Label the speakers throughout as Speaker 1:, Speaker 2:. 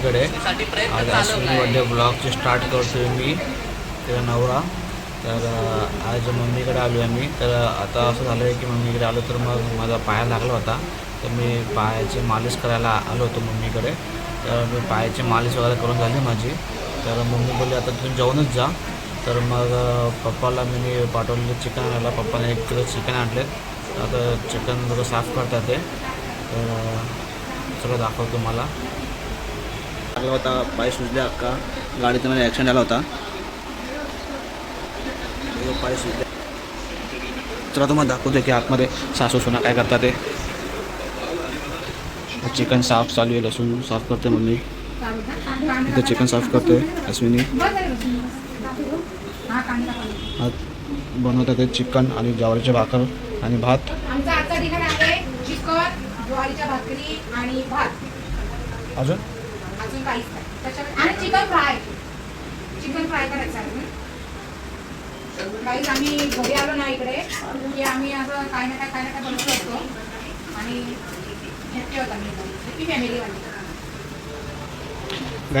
Speaker 1: मम्मीकडे आज Ashwini birthday ब्लॉगचे start करतोय मी त्याचा नवरा. तर आज मम्मीकडे आलो आहे मी तर आता असं झालं आहे की मम्मीकडे आलो तर मग माझा पाया लागला होता. तर मी पायाची मालिश करायला आलो होतो मम्मीकडे. तर मी पायाची मालिश वगैरे करून झाली माझी. तर मम्मी बोलली आता तुम्ही जेवणच जा. तर मग पप्पाला मी पाठवलेलं चिकन आणायला. पप्पाने एक किलो चिकन आणले. आता चिकन लोक साफ करतात ते. तर सगळं दाखवतो मला लागला होता पाय सुजल्या का गाडीचा मध्ये ॲक्सिडेंट आला होता. पाय सुजले चला तुम्हाला दाखवतो की आतमध्ये सासू सुना काय करतात ते. चिकन साफ चालू आहे लसूण साफ करते मम्मी. इथे चिकन साफ करते अश्विनी. बनवतात ते चिकन आणि ज्वारीचे
Speaker 2: ज्वारीच्या भाकरी आणि भात.
Speaker 1: अजून?
Speaker 2: अजून काहीच नाही. त्याच्यामध्ये आणि चिकन फ्राय चिकन फ्राय करायचं काही आम्ही घरी आलो ना इकडे की आम्ही असं काय ना काय काय ना काय बनवत असतो आणि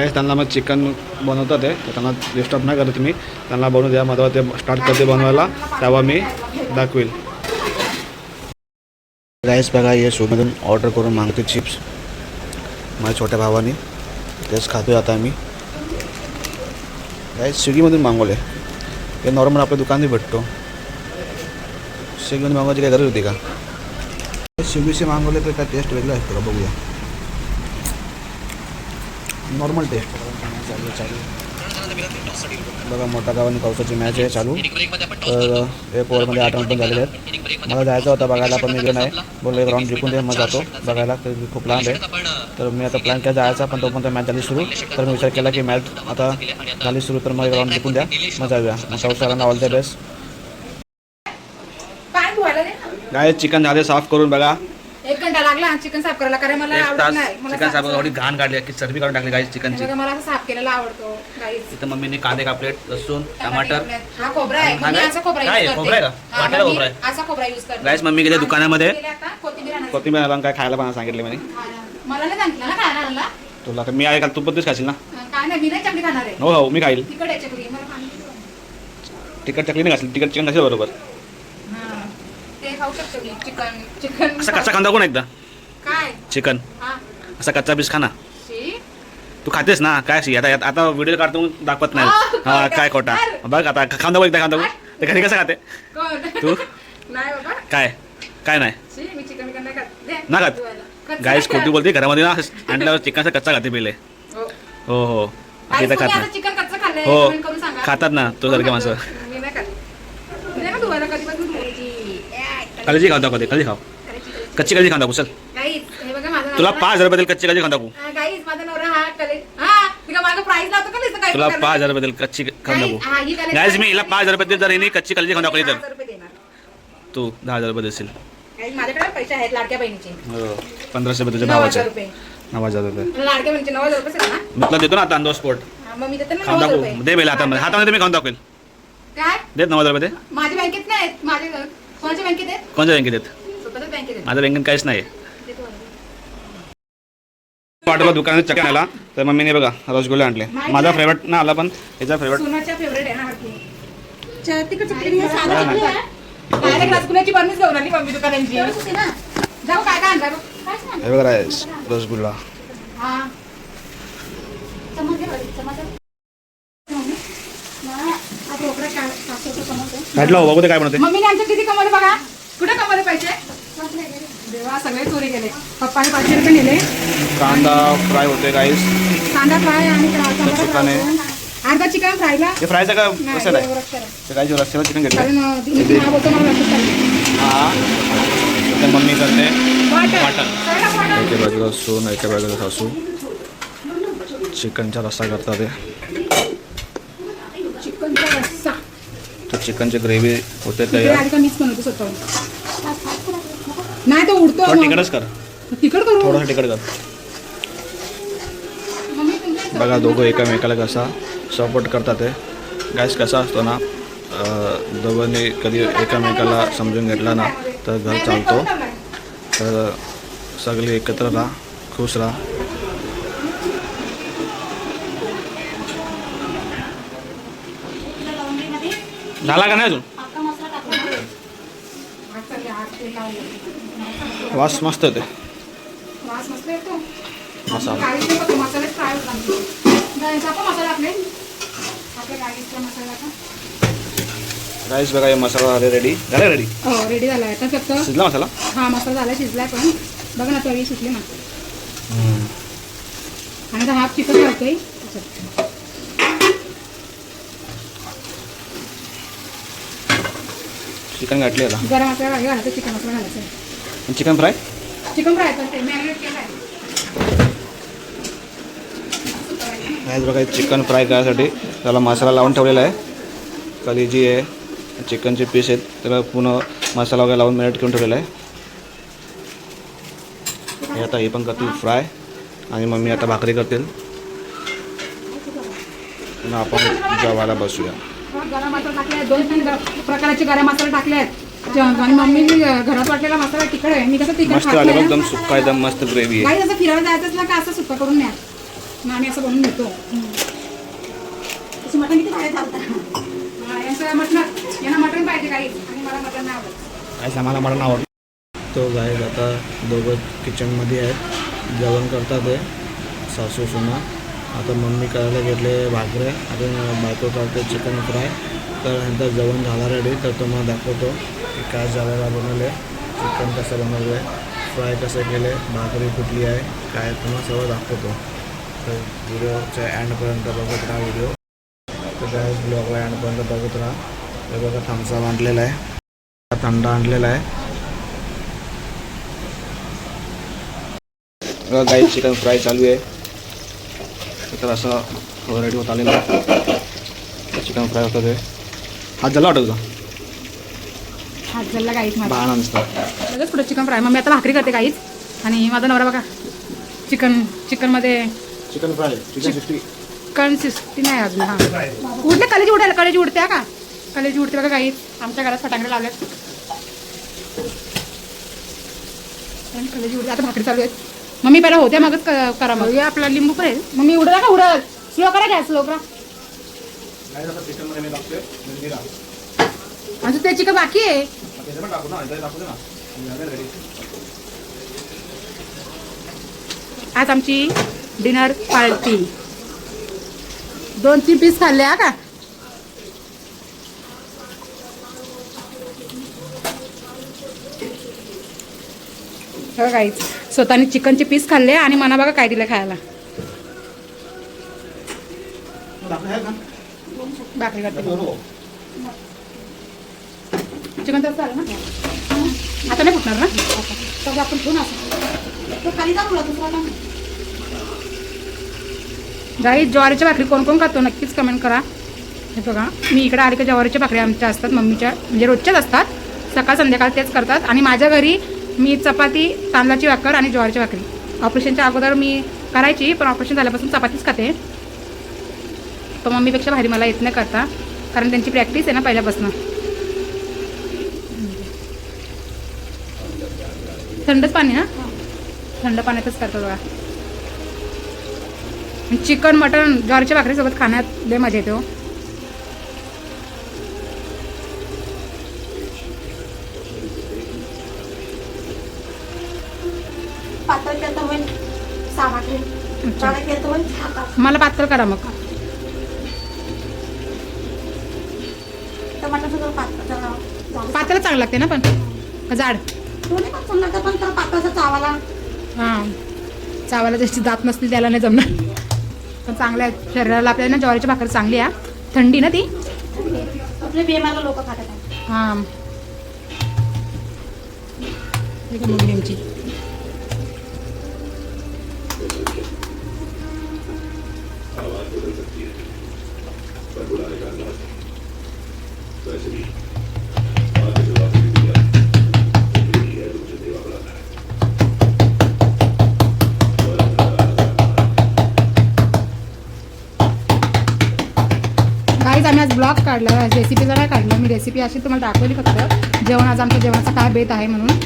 Speaker 1: त्यांना मग चिकन बनवतात आहे तर त्यांना डिस्टर्ब नाही करत मी त्यांना बनवू द्या मला ते स्टार्ट करते बनवायला. तेव्हा मी दाखवेल. गाईस बघा हे शोमधून ऑर्डर करून मागते चिप्स माझ्या छोट्या भावाने. तेच खातोय आता आम्ही. काय स्विगीमधून मागवले हे नॉर्मल आपल्या दुकानही भेटतो. स्विगीमधून मागवायची काय गरज होती का? स्विगीचे मागवले तर काय टेस्ट वेगळा असतो का बघूया. नॉर्मल टेस्ट चालू चालू बघा मोठ्या गावाने पावसाची मॅच आहे चालू. तर एक ओव्हरमध्ये आठ रन पण झालेले आहेत. मला जायचं होतं बघायला पण मी गेलो नाही. बोललो एक राऊंड जिंकून दे. मग जातो बघायला. तर खूप लांब आहे. तर मी आता प्लॅन केला जायचा पण तोपर्यंत मॅच झाली सुरू. तर मी विचार केला की मॅच आता झाली सुरू तर मग एक राऊंड जिंकून द्या. मग जाऊया. मग सरांना ऑल द बेस्ट
Speaker 2: काय
Speaker 1: चिकन झाले साफ करून बघा.
Speaker 2: लागला चिकन साफ करायला कारण मला
Speaker 1: एक
Speaker 2: आवडत
Speaker 1: तास
Speaker 2: नाही. मला
Speaker 1: चिकन साफ
Speaker 2: साफ-
Speaker 1: एवढी घाण काढली की चरबी काढून टाकली गाईस चिकनची.
Speaker 2: बघा, मला असं साफ केलेला आवडतो गाईस
Speaker 1: इथं मम्मीने कांदे कापलेट लसूण टमाटर.
Speaker 2: हा खोबरा आहे.
Speaker 1: हा
Speaker 2: मी
Speaker 1: काय?
Speaker 2: असा खोबरा
Speaker 1: काय आहे?
Speaker 2: करते.
Speaker 1: खोबरा आहे का?
Speaker 2: हा,
Speaker 1: वाटाणा
Speaker 2: मग मी
Speaker 1: खोबरा आहे?
Speaker 2: असा खोबरा यूज करते.
Speaker 1: मम्मी गेले
Speaker 2: आणि
Speaker 1: दुकानामध्ये.
Speaker 2: आता कोथिंबीर आणायला.
Speaker 1: कोथिंबीर आला काय खायला पण सांगितले म्हणे.
Speaker 2: मला नाही सांगितलं ना खायला आणला.
Speaker 1: तुला तर मी आहे का तू पण तेच खाशील ना.
Speaker 2: काय नाही मी नाही चकली खाणार आहे.
Speaker 1: हो हो मी खाईल.
Speaker 2: तिकट आहे चकली मला पाणी दे.
Speaker 1: तिकट चकली नाही घातली तिकट चिकन घासेल बरोबर.
Speaker 2: खाऊ शकतो मी. चिकन चिकन
Speaker 1: असा कच्चा कांदा कोण एकदा?
Speaker 2: काय?
Speaker 1: चिकन.
Speaker 2: हा.
Speaker 1: असा कच्चा पीस खा ना.
Speaker 2: शी?
Speaker 1: तू खातेस ना? काय शी? आता आता व्हिडिओ काढतो दाखवत नाही.
Speaker 2: आ,
Speaker 1: हा काय? खोटा? बघ आता खांदा बघ एकदा खांदा बघ ते घरी कसं खाते?
Speaker 2: कोण?
Speaker 1: तू?
Speaker 2: नाही बाबा.
Speaker 1: काय? काय नाही?
Speaker 2: शी मी चिकन बिकन नाही खात. दे.
Speaker 1: ना खात?
Speaker 2: कच्चं नाही
Speaker 1: खोटी
Speaker 2: खात.
Speaker 1: बोलते घरामध्ये ना आणल्यावर चिकनचा कच्चा खाते पहिले.
Speaker 2: हो.
Speaker 1: हो हो.
Speaker 2: गाईस,
Speaker 1: इथं
Speaker 2: तुम्ही
Speaker 1: खात
Speaker 2: आता
Speaker 1: नाही.
Speaker 2: चिकन कच्चं खाल्लंय
Speaker 1: हो.
Speaker 2: कमेंट करून सांगा.
Speaker 1: खातात ना तो सारखे माणसं
Speaker 2: मी नाही खात दे ना धुवायला कधीपासून धुवायची
Speaker 1: कलेजी खाऊ दाखवते कधी खाऊ. कच्ची कधी खाऊ दाखवू चल.
Speaker 2: गाईस हे बघा माझा
Speaker 1: तुला पाच हजार रुपये कच्ची कधी खाऊ दाखवू.
Speaker 2: हा, गाईस माझा नवरा हा कले हा तिला माझं प्राइस लावतो का नाही काय
Speaker 1: तुला पाच हजार रुपये कच्ची खाऊ दाखवू. गाईज मी हिला पाच हजार देईल जर हिने कच्ची कलेजी खाऊ दाखवली तर. तू दहा हजार रुपये देशील.
Speaker 2: माझ्याकडे पैसे आहेत लाडक्या बहिणीचे.
Speaker 1: हो पंधराशे रुपये तुझ्या
Speaker 2: नऊ हजार
Speaker 1: भावाचे
Speaker 2: रुपये.
Speaker 1: नऊ हजार रुपये.
Speaker 2: मला लाडक्या बहिणीचे नऊ हजार रुपये असेल ना?
Speaker 1: मी तुला देतो ना आता अंदो स्पोर्ट
Speaker 2: हा, मग मी देते ना
Speaker 1: खाऊन
Speaker 2: नऊ हजार
Speaker 1: दाखवू.
Speaker 2: रुपये.
Speaker 1: दे बेला हातामध्ये. हातामध्ये मी खाऊन दाखवेल.
Speaker 2: काय?
Speaker 1: देत नऊ हजार रुपये दे.
Speaker 2: माझ्या बँकेत नाही आहेत. माझ्या कोणाच्या बँकेत आहेत
Speaker 1: कोणत्या बँकेत देत
Speaker 2: स्वतःच्या बँकेत आहेत.
Speaker 1: माझ्या बँकेत काहीच नाही. पाठवला दुकानात आला तर मम्मीने बघा रसगुल्ले आणले. माझा फेवरेट ना आला पण याचा फेवरेट
Speaker 2: सोनाच्या फेवरेट आहे ना हरकी. च- तिकडचं चकली मी साधा चकली आहे. Direct रसगुल्ल्याची बरणीच घेऊन आली मम्मी दुकानांची? जाऊ काय काय आणलं काय सांग?
Speaker 1: हे बघा राईस रसगुल्ला.
Speaker 2: हा. चमच घे बरं, चमच घे. मम्मी, मला हा ढोकळा काय- सासूचं
Speaker 1: हो बघू ते काय बनवते
Speaker 2: मम्मीने आमच्या किती कमावले बघा? कुठे कमावले पैसे? देवा सगळे चोरी गेले पप्पाने पाचशे रुपये नेले.
Speaker 1: कांदा फ्राय होते राईस
Speaker 2: कांदा फ्राय आणि
Speaker 1: चिकन आहे.
Speaker 2: फ्राय. अर्धा चिकन फ्रायला?
Speaker 1: हे फ्रायचं का कसं आहे. ते काय चिकन घेतलं. हा. मम्मी करते.
Speaker 2: वाटण.
Speaker 1: एका बाजूला सून एका बाजूला सासू. चिकनचा रस्सा करतात ते
Speaker 2: चिकनचा रस्सा
Speaker 1: तो चिकनची ग्रेव्ही होते तयार.
Speaker 2: आधी का मीच बनवतो स्वतःहून नाही तो उडतो
Speaker 1: थोडं तिकडच कर.
Speaker 2: तिकड करू?
Speaker 1: थोडंसं तिकड कर.
Speaker 2: मम्मी तुमच्या
Speaker 1: बघा दोघं एकामेकाला कसा सपोर्ट करतात ते. गॅस कसा असतो ना अं, दोघांनी कधी एकामेकाला समजून घेतला ना तर घर चालतो. तर सगळे एकत्र राहा खुश राहा. झाला का नाही अजून. वास मस्त मसाला.
Speaker 2: का
Speaker 1: राईस बघा मसाला रेडी झाले रेडी
Speaker 2: हो रेडी झाला आहे. आता फक्त
Speaker 1: शिजला मसाला?
Speaker 2: हा मसाला झाला शिजलाय पण. बघ ना तळी सुटली ना. आणि आता हाफ चिकन घालतोय.
Speaker 1: चिकन घातले आता.
Speaker 2: गरम मसाला घालायचं चिकन मसाला घालायचं.
Speaker 1: Chicken fry?
Speaker 2: Chicken fry marinate केलं आहे.
Speaker 1: राईस बघा चिकन फ्राय करायसाठी त्याला मसाला लावून ठेवलेला आहे. कलेजी आहे चिकनचे पीस आहेत त्याला पूर्ण मसाला वगैरे लावून मॅरिनेट करून ठेवलेला आहे. हे आता हे पण करतील फ्राय. आणि मम्मी आता भाकरी करतील. आपण जेवायला बसूया.
Speaker 2: गरम मसाला टाकले आहेत. दोन तीन ग- प्रकारचे गरम मसाले टाकले आहेत. ज- आणि मम्मीने घरात वाटलेला मसाला तिखट आहे. मी कसं तिखट
Speaker 1: मस्त
Speaker 2: खात
Speaker 1: आले बघ
Speaker 2: नाही
Speaker 1: एकदम सुक्का एकदम मस्त ग्रेव्ही आहे.
Speaker 2: काही असं फिरायला का? असं सुक्का करून न्या. मग आम्ही असं बनवून घेतो
Speaker 3: तशी मटण किती भारी चालतं
Speaker 2: हा, यांचं मटण यांना मटण पाहिजे काही. आणि मला मटण नाही आवडत.
Speaker 1: काय आम्हाला मला आवडतं तो गाय आता दोघं किचनमध्ये आहेत. जेवण करतात आहे सासू सुना. आता मम्मी करायला घेतले भाकरे आता बायको करते चिकन फ्राय तर नंतर जेवण झाला रेडी तर तुम्हाला दाखवतो की काय जेवायला बनवले. चिकन कसं बनवलं आहे फ्राय कसं केले भाकरी कुठली आहे काय तुम्हाला सगळं दाखवतो. तर व्हिडिओच्या एंडपर्यंत बघत राहा व्हिडिओ तर त्या ब्लॉगला एंडपर्यंत बघत राहा. हे बघा थम्सअप आणलेला आहे. थंड आणलेला आहे. गाई चिकन फ्राय चालू आहे. तर असं रेडी होत आलेलं आहे. चिकन फ्राय होतं ते. हात झाला वाटत
Speaker 2: हात काहीच माझा. लगेच चिकन फ्राय मग मी आता भाकरी करते काहीच. आणि माझा नवरा बघा. चिकन चिकनमध्ये
Speaker 1: chicken fry chicken sixty
Speaker 2: chicken sixty नाही अजून हा. उठले कलेजी उठायला कलेजी उडते हा का? कलेजी उडते बघा काहीच. आमच्या घरात फटाकडे लावलेत. आणि कलेजी उडते. आता भाकरी चालू आहेत. मम्मी पहिला होत्या मगच क- करा मग. हे आपला लिंबू पण. आहे मम्मी उडत का उडत स्लो करा घ्या स्लो करा
Speaker 1: चिकनमध्ये मी टाकतोय. मिरचीला
Speaker 2: अजून ते चिकन बाकी आहे?
Speaker 1: त्याचं पण टाकू ना इथं टाकू दे ना. रेडी
Speaker 2: आज आमची डिनर पार्टी. दोन तीन पीस खाल्ले हा का? बघा काहीच स्वतःने चिकनचे पीस खाल्ले आणि मना बघा काय दिलं खायला. भाकरी करते चिकन तर चालेल ना? आता नाही फुटणार ना? तर आपण ठेवू ना असं.
Speaker 3: दुसरा.
Speaker 2: गाई ज्वारीच्या भाकरी कोण कोण खातो नक्कीच कमेंट करा. हे बघा मी इकडे आले की ज्वारीच्या भाकरी आमच्या असतात मम्मीच्या म्हणजे रोजच्याच असतात. सकाळ संध्याकाळ तेच करतात. आणि माझ्या घरी मी चपाती तांदळाची भाकर आणि ज्वारीची भाकरी. ऑपरेशनच्या अगोदर मी करायची पण ऑपरेशन झाल्यापासून चपातीच खाते. पण मम्मीपेक्षा भारी मला येत नाही करता कारण त्यांची प्रॅक्टिस आहे ना पहिल्यापासून. थंडच पाणी ना? थंड पाण्यातच करतात बघा. चिकन मटन ज्वारीच्या भाकरीसोबत खाण्यात लय मजा येते मला पातळ करा मग.
Speaker 3: टमाटर सगळं पातळ
Speaker 2: चांगलं लागते ना पण? जाड?
Speaker 3: दोन्ही पण चांगलं लागतं, पण त्याला पातळचं चावाला
Speaker 2: हां. चावायला त्याची दात नसतील त्याला नाही जमणार. पण चांगल्या आहेत. शरीराला आपल्याला ना ज्वारीची भाकर चांगली आहे थंडी ना ती?
Speaker 3: आपले बेमाला लोक खातात.
Speaker 2: हां. ब्लॉग काढला रेसिपीचा नाही काढलं. मी रेसिपी अशी तुम्हाला दाखवली फक्त. जेवण आज आमच्या जेवणाचा काय बेत आहे म्हणून.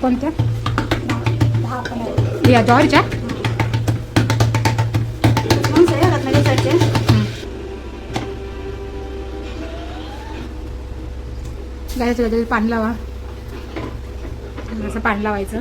Speaker 2: कोणत्या? या जॉर्जच्या?
Speaker 3: मग सगळे गायचं
Speaker 2: गायच्या पाणी लावा. असं पाणी लावायचं.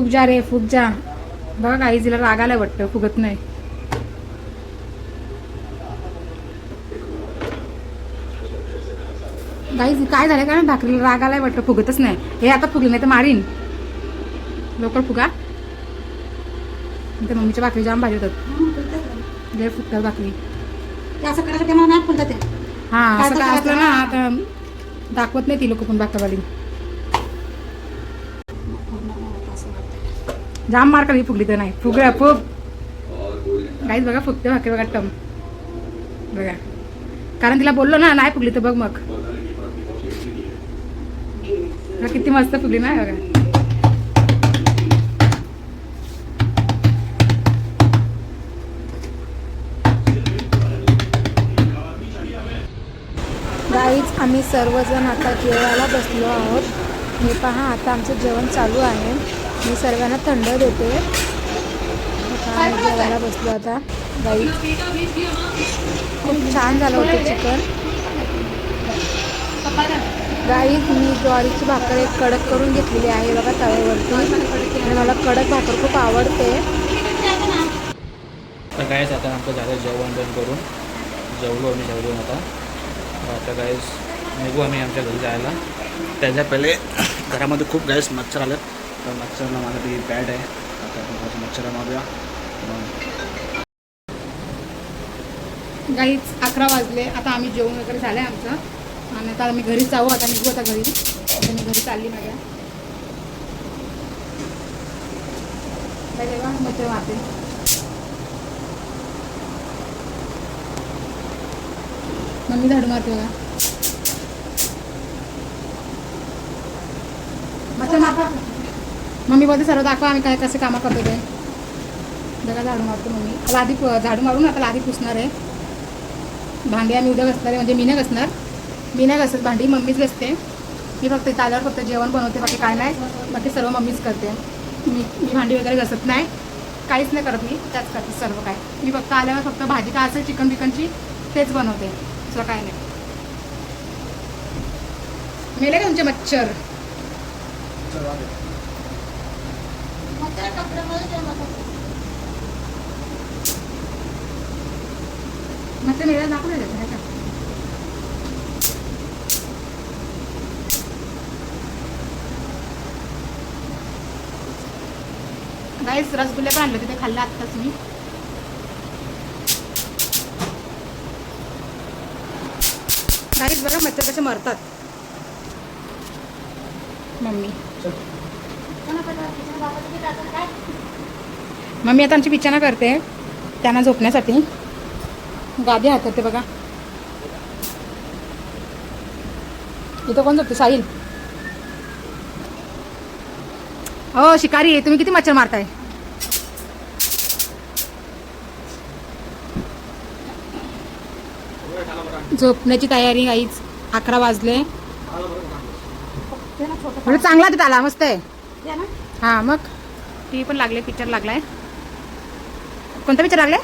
Speaker 2: फुग जा रे फुग जा. बघा काही तिला राग आलाय वाटतं फुगत नाही. गाईज काय झालं का भाकरीला राग आलाय वाटतं फुगतच नाही. हे आता फुगलं नाही तर मारीन. लवकर फुगा. ते मम्मीच्या भाकरी जाम भाजी होतात. लय फुगतात भाकरी.
Speaker 3: असं करायचं नाही फुलतं ते.
Speaker 2: हा
Speaker 3: काय
Speaker 2: असं काय असलं? ना आता दाखवत नाही ती लोक पण भाकरवाली. जाम मार्क कधी फुगली तर नाही. फुग फुग. काहीच बघा फुगते भाकरी बघा टम. बघा. कारण तिला बोललो ना नाही फुगली तर बघ मग. किती मस्त फुगली ना बघा. गाईच आम्ही सर्वजण आता जेवायला बसलो आहोत. हे पहा आता आमचं जेवण चालू आहे. मी सर्वांना थंड देते. जेवायला बसलो आता. गाई खूप छान झालं होतं चिकन. गाई मी ज्वारीची भाकर एक कडक करून घेतलेली आहे बघा तव्यावरती. आणि मला कडक भाकर खूप आवडते.
Speaker 1: तर कायच आता आमचं झालं जेवण पण करून. जेवलो आम्ही जेवलो आता. आता काहीच निघू आम्ही आमच्या घरी जायला. त्याच्या पहिले घरामध्ये खूप गॅस मच्छर आले तर मच्छरला माझं ते पॅड आहे. आता आपण थोडंसं मच्छर मारूया. मग
Speaker 2: गाईच अकरा वाजले. आता आम्ही जेवण वगैरे झालं आहे आमचं. आणि आता आम्ही घरी जाऊ. आता निघू आता घरी. आता मी घरी चालली माझ्या काय तेव्हा मच्छर मारते. मम्मी झाडू मारते बघा मच्छर मारता मम्मी बोलते सर्व दाखवा आम्ही काय कसे कामं करतो ते. बघा झाडू मारतो मम्मी. आता आधी झाडू मारून आता आधी पुसणार आहे. भांडी आम्ही उद्या घसणार आहे म्हणजे मी नाही घसणार. मी नाही घसत भांडी मम्मीच घसते. मी फक्त इथं आल्यावर फक्त जेवण बनवते बाकी काय नाही. बाकी सर्व मम्मीच करते. मी मी भांडी वगैरे घसत नाही. काहीच नाही करत मी त्याच करते सर्व काय. मी फक्त आल्यावर फक्त भाजी काय असेल चिकन बिकनची तेच बनवते. दुसरं काय नाही. मेले का तुमचे मच्छर? मच्छर मेला दाखवलं आहे का गाईस रसगुल्ले पण आणलं तिथे खाल्लं आत्ताच मी. गाईस बघा मच्छर कसे मरतात. मम्मी. मम्मी आता आमची बिछाना करते. त्यांना झोपण्यासाठी. गादी हातात ते बघा. इथं कोण झोपते? साहिल. हो शिकारी तुम्ही किती मच्छर मारताय? झोपण्याची तयारी काहीच अकरा वाजले. म्हणजे चांगला तिथं आला मस्त आहे. हा मग? टी पण लागले पिक्चर लागलाय. कोणता पिक्चर लागलाय?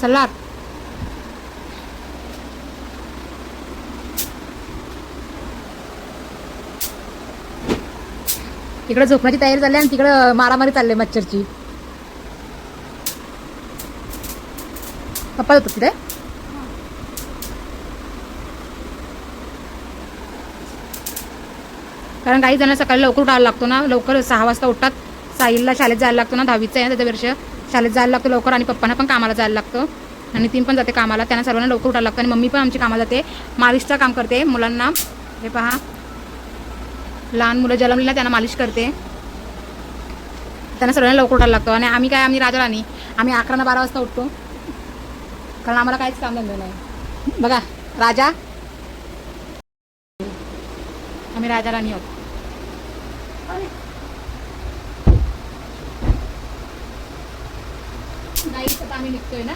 Speaker 2: सल्लार इकडे झोपण्याची तयारी झाली आणि तिकडं मारामारी चालली मच्छरची. पप्पा होतं तिथे कारण काही जण सकाळी लवकर उठायला लागतो ना लवकर सहा वाजता उठतात. साहिलला शाळेत जायला लागतो ना दहावीचं आहे ना त्याच्या वर्ष. शाळेत जायला लागतो लवकर आणि पप्पांना पण कामाला जायला लागतं. आणि ती पण जाते कामाला. त्यांना सर्वांना लवकर उठायला लागतं. आणि मम्मी पण आमची कामाला जाते. मालिशचं काम करते मुलांना. हे पहा. लहान मुलं जलमलेला त्यांना मालिश करते. त्यांना सर्वांना लवकर उठायला लागतो. आणि आम्ही काय आम्ही राजा राणी आम्ही अकरा ना बारा वाजता उठतो. कारण आम्हाला काहीच काम धंदा नाही. बघा राजा. आम्ही राजा राणी आहोत. नाही तर आम्ही निघतोय ना